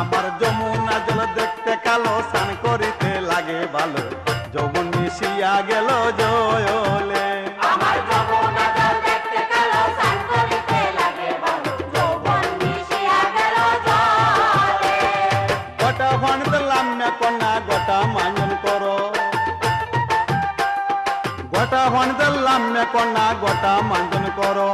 আমার যমুনা জল দেখতে কালো স্নান করিতে লাগে ভালো যৌবন মিশিয়া গেল জয়লে। আমার যমুনা জল দেখতে কালো স্নান করিতে লাগে ভালো যৌবন মিশিয়া গেল জলে গোটা ভান দিলাম না কন্যা গোটা মাঞ্জন করো। গোটা না কন্যা গোটা মাঞ্জন করো।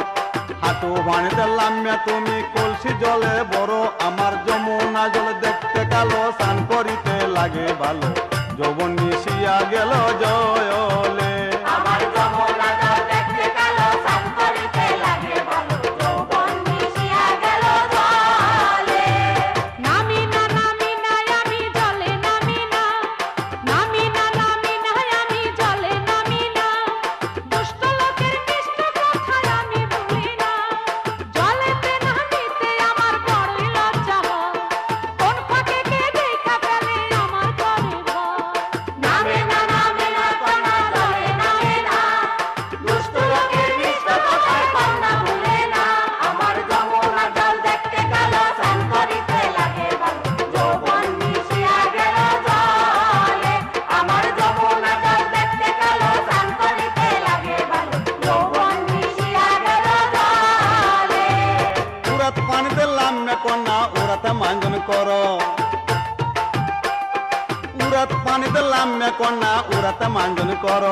হাঁটু দিলাম না তুমি কলসি জলে বড় আমার যমুনা জল দেখতে কালো, স্নান করিতে লাগে ভালো। যৌবন মিশিয়া গেল জয়লে উড়াতে কর। উরাত পানিতে পানি না কন্যা উরাতে মাঞ্জন কর।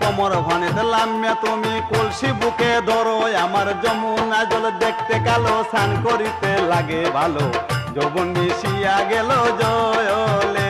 কোমর ভানে দিলাম না তুমি কলসি বুকে ধরো। আমার যমুনা জল দেখতে কালো স্নান করিতে লাগে ভালো। যৌবন মিশিয়া গেল জয়লে।